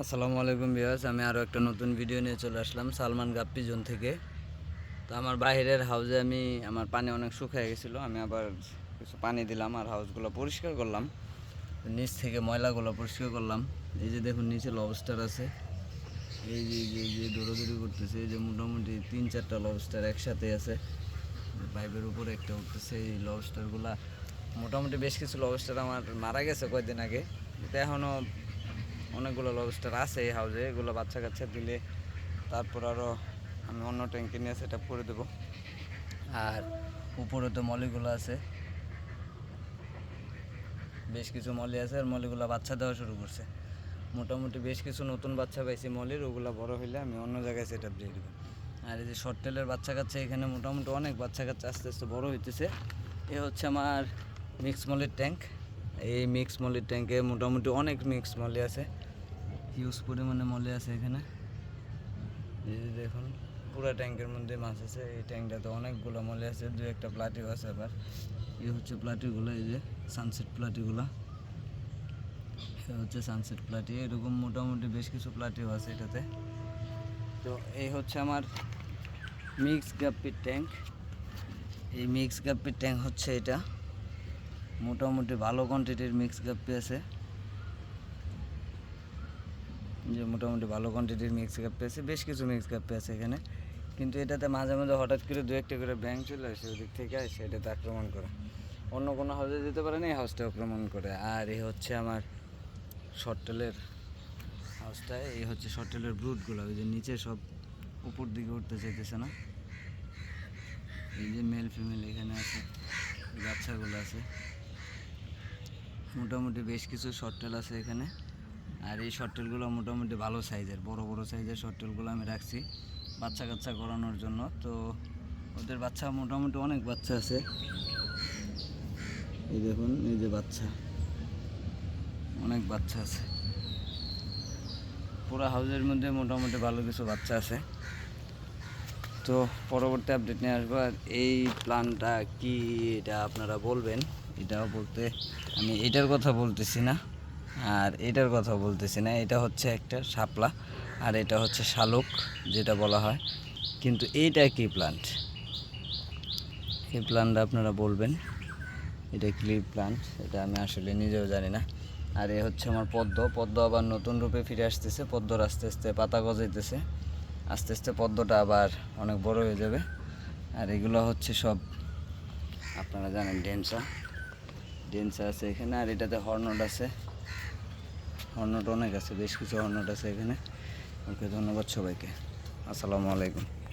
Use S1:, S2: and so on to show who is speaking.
S1: আসসালামু আলাইকুম বিয়াস আমি আরও একটা নতুন ভিডিও নিয়ে চলে আসলাম, সালমান গাপ্পি জোন থেকে। তো আমার বাইরের হাউসে আমি, আমার পানি অনেক শুকিয়ে গেছিল, আমি আবার কিছু পানি দিলাম আর হাউসগুলো পরিষ্কার করলাম। নিচ থেকে ময়লাগুলো পরিষ্কার করলাম। এই যে দেখুন নিচে লবস্টার আছে। এই যে যে- যে দৌড়াদৌড়ি করতেছে, এই যে মোটামুটি তিন চারটা লবস্টার একসাথে আছে। পাইপের উপরে একটা উঠতেছে, এই লবস্টারগুলা মোটামুটি বেশ কিছু লবস্টার আমার মারা গেছে কয়েকদিন আগে। এখনও অনেকগুলো লবস্টার আছে এই হাউসে এগুলো বাচ্চা কাচ্চা দিলে তারপর আরও আমি অন্য ট্যাঙ্কি নিয়ে সেটা করে দেবো। আর উপরে তো মলিগুলো আছে। বেশ কিছু মলি আছে আর মলিগুলো বাচ্চা দেওয়া শুরু করছে। মোটামুটি বেশ কিছু নতুন বাচ্চা পাইছি মলির, ওগুলো বড় হইলে আমি অন্য জায়গায় সেট আপ দিয়ে দেবো। আর এই যে শর্ট টেলের বাচ্চা কাচ্চা, এখানে মোটামুটি অনেক বাচ্চা কাচ্চা আস্তে আস্তে বড় হইতেছে। এ হচ্ছে আমার মিক্স মলির ট্যাঙ্ক এই মিক্স মলির ট্যাঙ্কে মোটামুটি অনেক মিক্স মলি আছে। হিউজ পরিমাণে মলি আছে এখানে। দেখুন, পুরো ট্যাঙ্কের মধ্যে মাছ আছে। এই ট্যাঙ্কটাতে অনেকগুলো মলি আছে দু একটা প্লাটিও আছে আবার। এই হচ্ছে প্লাটিগুলো এই যে সানসেট প্লাটিগুলো হচ্ছে সানসেট প্লাটি এরকম মোটামুটি বেশ কিছু প্লাটিও আছে এটাতে। তো এই হচ্ছে আমার মিক্স গাপ্পির ট্যাঙ্ক এই মিক্স গাপ্পির ট্যাঙ্ক হচ্ছে এটা। মোটামুটি ভালো কোয়ান্টিটির মিক্স গাপ্পি আছে যে মোটামুটি ভালো কোয়ান্টিটির মিক্স গাপ্পি আছে বেশ কিছু মিক্স গাপ্পি আছে এখানে। কিন্তু এটাতে মাঝে মাঝে হঠাৎ করে দু একটা করে ব্যাংক চলে আসে, ওদিক থেকে আসে, এটাতে আক্রমণ করে। অন্য কোনো হাউসে যেতে পারে না এই হাউসটা আক্রমণ করে। আর এই হচ্ছে আমার শর্টেলের হাউসটা এই হচ্ছে শর্টেলের ব্রুটগুলো ওই যে নিচে সব উপর দিকে উঠতে চাইতেছে না। এই যে মেল ফিমেল এখানে আছে, বাচ্চাগুলো আছে। মোটামুটি বেশ কিছু শর্টেল আছে এখানে। আর এই শর্টেলগুলো মোটামুটি ভালো সাইজের বড় বড় সাইজের শর্টেলগুলো আমি রাখছি বাচ্চা কাচ্চা করানোর জন্য। তো ওদের বাচ্চা মোটামুটি অনেক বাচ্চা আছে। এই দেখুন, এই যে বাচ্চা। অনেক বাচ্চা আছে। পুরো হাউসের মধ্যে মোটামুটি ভালো কিছু বাচ্চা আছে। তো পরবর্তী আপডেট নিয়ে আসব। আর এই প্ল্যানটা কি এটা আপনারা বলবেন? এটাও বলতে আমি এটার কথা বলতেছি না। আর এটার কথা বলতেছি না। এটা হচ্ছে একটা শাপলা, আর এটা হচ্ছে শালুক, যেটা বলা হয়। কিন্তু এইটা কি প্লান্ট এই প্ল্যানটা আপনারা বলবেন। এটা ক্লিপ প্লান্ট এটা আমি আসলে নিজেও জানি না। আর এ হচ্ছে আমার পদ্ম। পদ্ম আবার নতুন রূপে ফিরে আসতেছে। পদ্মর আস্তে আস্তে পাতা গজাইতেছে। আস্তে আস্তে পদ্মটা আবার অনেক বড় হয়ে যাবে। আর এগুলো হচ্ছে সব আপনারা জানেন ডেন্সা। ডেন্সা আছে এখানে, আর এটাতে হর্নট আছে। হর্নট অনেক আছে, বেশ কিছু হর্নট আছে এখানে। ওকে, ধন্যবাদ সবাইকে। আসসালামু আলাইকুম।